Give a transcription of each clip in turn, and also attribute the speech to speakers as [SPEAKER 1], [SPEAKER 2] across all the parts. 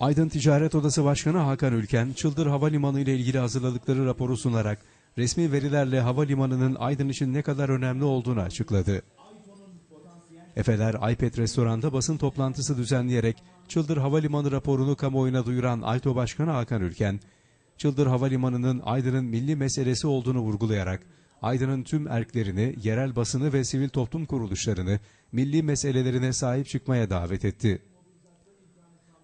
[SPEAKER 1] Aydın Ticaret Odası Başkanı Hakan Ülken, Çıldır Havalimanı ile ilgili hazırladıkları raporu sunarak resmi verilerle havalimanının Aydın için ne kadar önemli olduğunu açıkladı. Efeler iPad Restoran'da basın toplantısı düzenleyerek Çıldır Havalimanı raporunu kamuoyuna duyuran Alto Başkanı Hakan Ülken, Çıldır Havalimanı'nın Aydın'ın milli meselesi olduğunu vurgulayarak Aydın'ın tüm erklerini, yerel basını ve sivil toplum kuruluşlarını milli meselelerine sahip çıkmaya davet etti.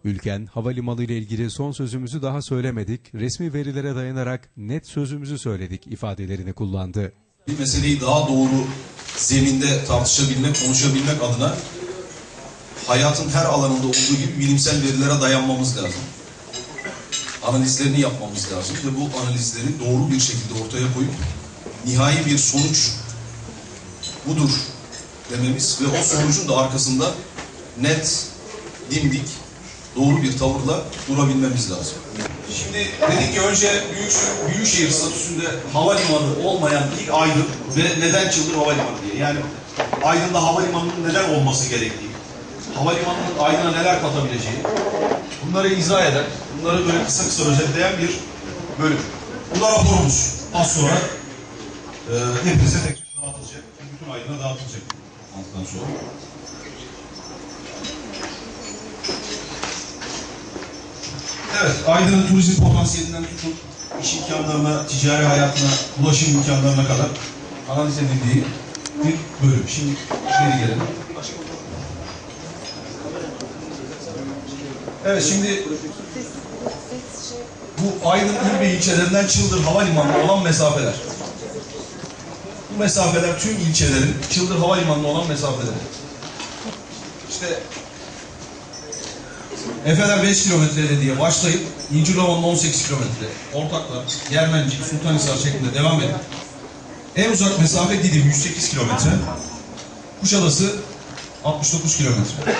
[SPEAKER 1] Ülken, havalimanı ile ilgili son sözümüzü daha söylemedik, resmi verilere dayanarak net sözümüzü söyledik ifadelerini kullandı.
[SPEAKER 2] bir meseleyi daha doğru zeminde tartışabilmek, konuşabilmek adına hayatın her alanında olduğu gibi bilimsel verilere dayanmamız lazım. Analizlerini yapmamız lazım ve bu analizleri doğru bir şekilde ortaya koyup nihai bir sonuç budur dememiz ve o sonucun da arkasında net, dimdik, doğru bir tavırla durabilmemiz lazım. Şimdi dedik ki önce büyük, büyükşehir statüsünde havalimanı olmayan ilk Aydın ve neden Çıldır Havalimanı diye. Yani Aydın'da havalimanının neden olması gerektiği, havalimanının Aydın'a neler katabileceği, bunları izah eden, bunları böyle kısa kısa özetleyen bir bölüm. Bu da raporumuz. Az sonra e, hepinize tekrar dağıtılacak. Bütün Aydın'a dağıtılacak. Ondan sonra. Evet, Aydın'ın turizm potansiyelinden tutun, iş imkanlarına, ticari hayatına, ulaşım imkanlarına kadar analiz edildiği bir bölüm. Şimdi geri gelelim. Evet, şimdi bu Aydın il ve ilçelerinden Çıldır Havalimanı'na olan mesafeler. Bu mesafeler tüm ilçelerin Çıldır Havalimanı'na olan mesafeleri. İşte Efeler 5 kilometrede diye başlayıp İncirova'nın 18 kilometre, Ortaklar, Yermencik, Sultanhisar şeklinde devam edip en uzak mesafe Didim 108 kilometre, Kuşadası 69 kilometre.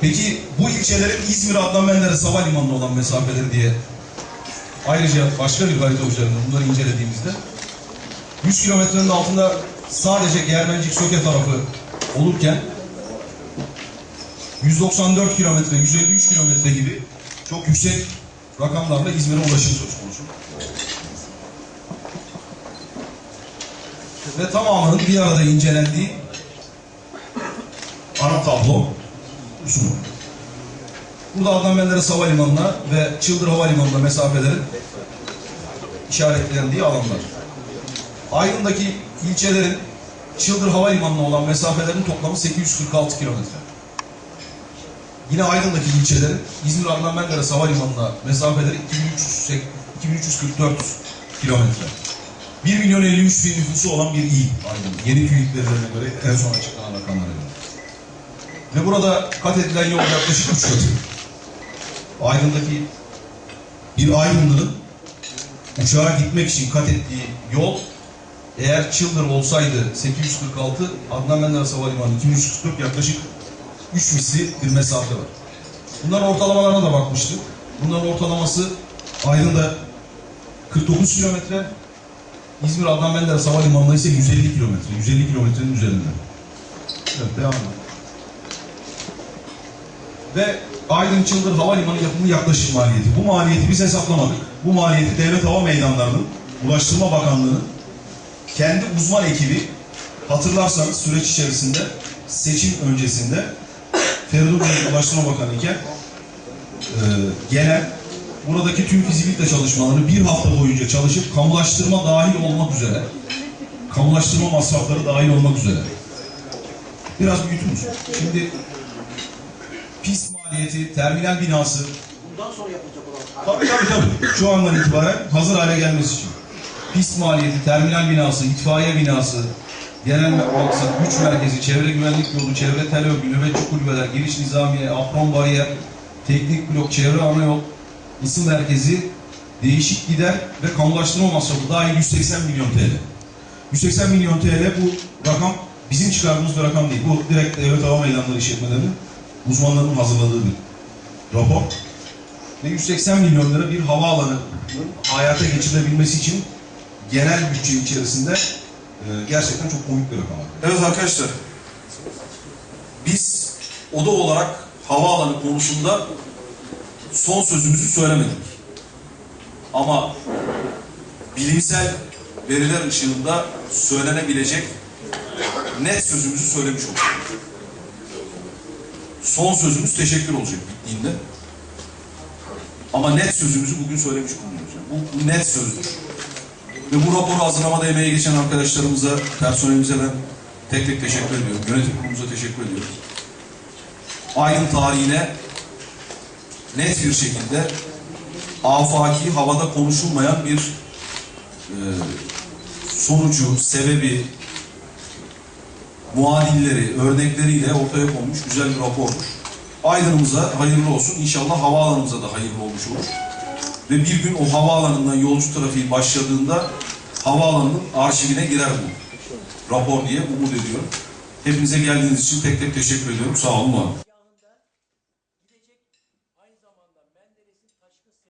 [SPEAKER 2] Peki bu ilçelerin İzmir Adnan Menderes Havalimanı'na olan mesafeleri diye ayrıca başka bir harita üzerinde bunları incelediğimizde 100 kilometrenin altında sadece Germencik Söke tarafı olurken 194 kilometre, 153 kilometre gibi çok yüksek rakamlarla İzmir'e ulaşım söz konusu. Ve tamamının bir arada incelendiği ana tablo sunum. Burada Adnan Menderes Havalimanı'na ve Çıldır Havalimanı'na mesafelerin işaretlendiği alanlar. Aydın'daki ilçelerin Çıldır Havalimanı'na olan mesafelerin toplamı 846 kilometre. Yine Aydın'daki ilçelerin İzmir Adnan Menderes Havalimanı'na mesafeleri 2300 2344 kilometre. 1 milyon 53 bin nüfusu olan bir il Aydın. Yeni TÜİK verilerine göre en son açıklanan rakamlara. Ve burada kat edilen yol yaklaşık 3 katı. Aydın'daki bir Aydınlı'nın uçağa gitmek için kat ettiği yol eğer Çıldır olsaydı 846, Adnan Menderes Havalimanı 2344 yaklaşık 3 misli bir mesafe var. Bunların ortalamalarına da bakmıştık. Bunların ortalaması Aydın'da 49 kilometre, İzmir Adnan Menderes Havalimanı'nda ise 150 kilometre. 150 kilometrenin üzerinde. Evet, devam edelim. Ve Aydın Çıldır Havalimanı yapımı yaklaşık maliyeti. Bu maliyeti biz hesaplamadık. Bu maliyeti Devlet Hava Meydanları'nın, Ulaştırma Bakanlığı'nın kendi uzman ekibi hatırlarsanız süreç içerisinde seçim öncesinde Feridun Bey Ulaştırma Bakanı iken e, genel buradaki tüm fizibilite çalışmalarını bir hafta boyunca çalışıp kamulaştırma dahil olmak üzere kamulaştırma masrafları dahil olmak üzere biraz büyütür müsün? Şimdi pist maliyeti, terminal binası
[SPEAKER 3] Bundan sonra yapılacak olan
[SPEAKER 2] Tabii tabii tabii. Şu andan itibaren hazır hale gelmesi için. Pist maliyeti, terminal binası, itfaiye binası, genel maksat, güç merkezi, çevre güvenlik yolu, çevre tel örgü, nöbetçi kulübeler, giriş nizamiye, apron bariyer, teknik blok, çevre ana yol, ısı merkezi, değişik gider ve kamulaştırma masrafı dahil 180 milyon TL. 180 milyon TL bu rakam bizim çıkardığımız bir rakam değil. Bu direkt devlet hava meydanları işletmelerinin uzmanlarının hazırladığı bir rapor ve 180 milyon lira bir havaalanının hayata geçirilebilmesi için genel bütçe içerisinde e, gerçekten çok komik bir rakam.
[SPEAKER 4] Evet arkadaşlar.
[SPEAKER 2] biz oda olarak havaalanı konusunda son sözümüzü söylemedik. Ama bilimsel veriler ışığında söylenebilecek net sözümüzü söylemiş olduk. Son sözümüz teşekkür olacak bittiğinde. Ama net sözümüzü bugün söylemiş bulunuyoruz. Bu, bu net sözdür. Ve bu raporu hazırlamada emeği geçen arkadaşlarımıza, personelimize ben tek tek teşekkür ediyorum. Yönetim kurulumuza teşekkür ediyorum. Aydın tarihine net bir şekilde afaki havada konuşulmayan bir e, sonucu, sebebi, muadilleri, örnekleriyle ortaya konmuş güzel bir rapordur. Aydın'ımıza hayırlı olsun. İnşallah havaalanımıza da hayırlı olmuş olur. Ve bir gün o havaalanından yolcu trafiği başladığında havaalanının arşivine girer bu rapor diye umut ediyorum. Hepinize geldiğiniz için tek tek teşekkür ediyorum. Sağ olun, olun.